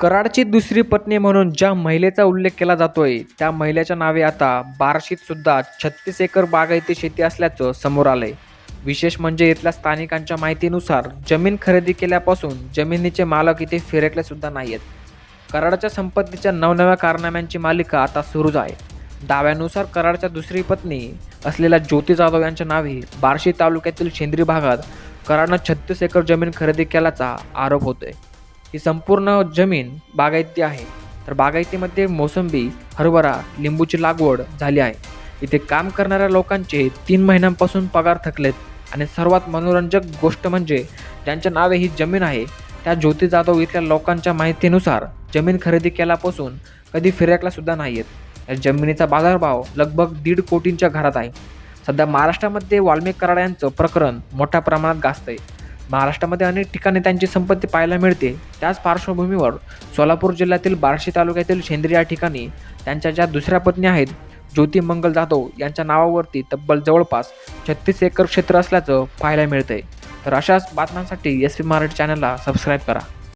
कराडची दुसरी पत्नी म्हणून ज्या महिलेचा उल्लेख केला जातोय त्या महिलेच्या नावे आता बार्शीत सुद्धा छत्तीस एकर बागायती शेती असल्याचं समोर आलंय. विशेष म्हणजे इथल्या स्थानिकांच्या माहितीनुसार जमीन खरेदी केल्यापासून जमिनीचे मालक इथे फिरकले सुद्धा नाहीयेत. कराडच्या संपत्तीच्या नवनव्या कारनाम्यांची मालिका आता सुरूच आहे. दाव्यानुसार कराडच्या दुसरी पत्नी असलेल्या ज्योती जाधव यांच्या नावे बार्शी तालुक्यातील शेंद्री भागात कराडनं छत्तीस एकर जमीन खरेदी केल्याचा आरोप होतोय. ही संपूर्ण जमीन बागायती आहे. तर बागायतीमध्ये मोसंबी हरभरा लिंबूची लागवड झाली आहे. इथे काम करणाऱ्या लोकांचे तीन महिन्यांपासून पगार थकलेत आणि सर्वात मनोरंजक गोष्ट म्हणजे ज्यांच्या नावे ही जमीन आहे त्या ज्योती जाधव इथल्या लोकांच्या माहितीनुसार जमीन खरेदी केल्यापासून कधी फिरकला सुद्धा आहेत या जमिनीचा बाजारभाव लगभग दीड कोटींच्या घरात आहे. सध्या महाराष्ट्रामध्ये वाल्मिक कराड यांचं प्रकरण मोठ्या प्रमाणात गाजतंय. महाराष्ट्रामध्ये अनेक ठिकाणी त्यांची संपत्ती पाहायला मिळते. त्याच पार्श्वभूमीवर सोलापूर जिल्ह्यातील बार्शी तालुक्यातील शेंद्री या ठिकाणी त्यांच्या ज्या दुसऱ्या पत्नी आहेत ज्योती मंगल जाधव यांच्या नावावरती तब्बल जवळपास छत्तीस एकर क्षेत्र असल्याचं पाहायला मिळतंय. तर अशाच बातम्यांसाठी एस पी मराठी चॅनलला सबस्क्राईब करा.